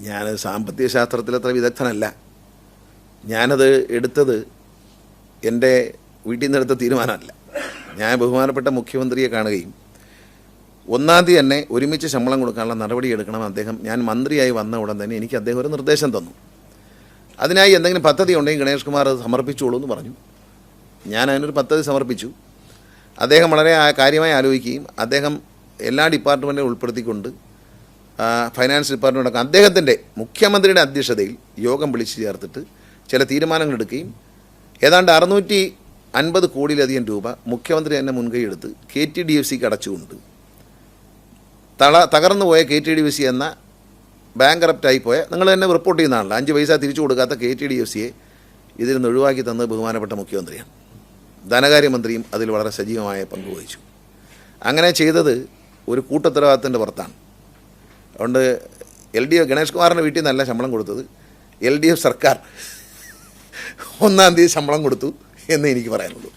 ഞാൻ സാമ്പത്തിക ശാസ്ത്രത്തിൽ അത്ര വിദഗ്ധനല്ല. ഞാനത് എടുത്തത് എന്റെ വീട്ടിൽ നിന്ന് എടുത്ത തീരുമാനമല്ല. ഞാൻ ബഹുമാനപ്പെട്ട മുഖ്യമന്ത്രിയെ കാണുകയും ഒന്നാം തീയതി തന്നെ ഒരുമിച്ച് ശമ്പളം കൊടുക്കാനുള്ള നടപടി എടുക്കണം അദ്ദേഹം ഞാൻ മന്ത്രിയായി വന്ന ഉടൻ തന്നെ എനിക്ക് അദ്ദേഹം ഒരു നിർദ്ദേശം തന്നു. അതിനായി എന്തെങ്കിലും പദ്ധതി ഉണ്ടെങ്കിൽ ഗണേഷ് കുമാർ അത് സമർപ്പിച്ചോളൂ എന്ന് പറഞ്ഞു. ഞാൻ അതിനൊരു പദ്ധതി സമർപ്പിച്ചു. അദ്ദേഹം വളരെ കാര്യമായി ആലോചിക്കുകയും അദ്ദേഹം എല്ലാ ഡിപ്പാർട്ട്മെന്റും ഉൾപ്പെടുത്തിക്കൊണ്ട് ഫൈനാൻസ് ഡിപ്പാർട്ട്മെന്റ് അടക്കം അദ്ദേഹത്തിന്റെ മുഖ്യമന്ത്രിയുടെ അധ്യക്ഷതയിൽ യോഗം വിളിച്ചു ചേർത്തിട്ട് ചില തീരുമാനങ്ങൾ എടുക്കുകയും ഏതാണ്ട് അറുന്നൂറ്റി അൻപത് കോടിയിലധികം രൂപ മുഖ്യമന്ത്രി തന്നെ മുൻകൈ എടുത്ത് കെ ടി ഡി എഫ് സിക്ക് അടച്ചുകൊണ്ട് തള തകർന്നു പോയ K T D F C എന്ന ബാങ്ക് കറപ്റ്റായി പോയ നിങ്ങൾ തന്നെ റിപ്പോർട്ട് ചെയ്യുന്നതാണല്ലോ. അഞ്ച് പൈസ തിരിച്ചു കൊടുക്കാത്ത കെ ടി ഡി എഫ് സിയെ ഇതിൽ നിന്ന് ഒഴിവാക്കി തന്നത് ബഹുമാനപ്പെട്ട മുഖ്യമന്ത്രിയാണ്. ധനകാര്യമന്ത്രിയും അതിൽ വളരെ സജീവമായ പങ്ക് വഹിച്ചു. അങ്ങനെ ചെയ്തത് ഒരു കൂട്ടുത്തരവാദിത്തത്തിന്റെ പുറത്താണ്. അതുകൊണ്ട് എൽ ഡി എഫ് ഗണേഷ് കുമാറിന്റെ വീട്ടിൽ നിന്നല്ല ശമ്പളം കൊടുത്തത്. എൽ ഡി എഫ് സർക്കാർ ഒന്നാം തീയതി ശമ്പളം കൊടുത്തു എന്ന് എനിക്ക് പറയാനുള്ളൂ.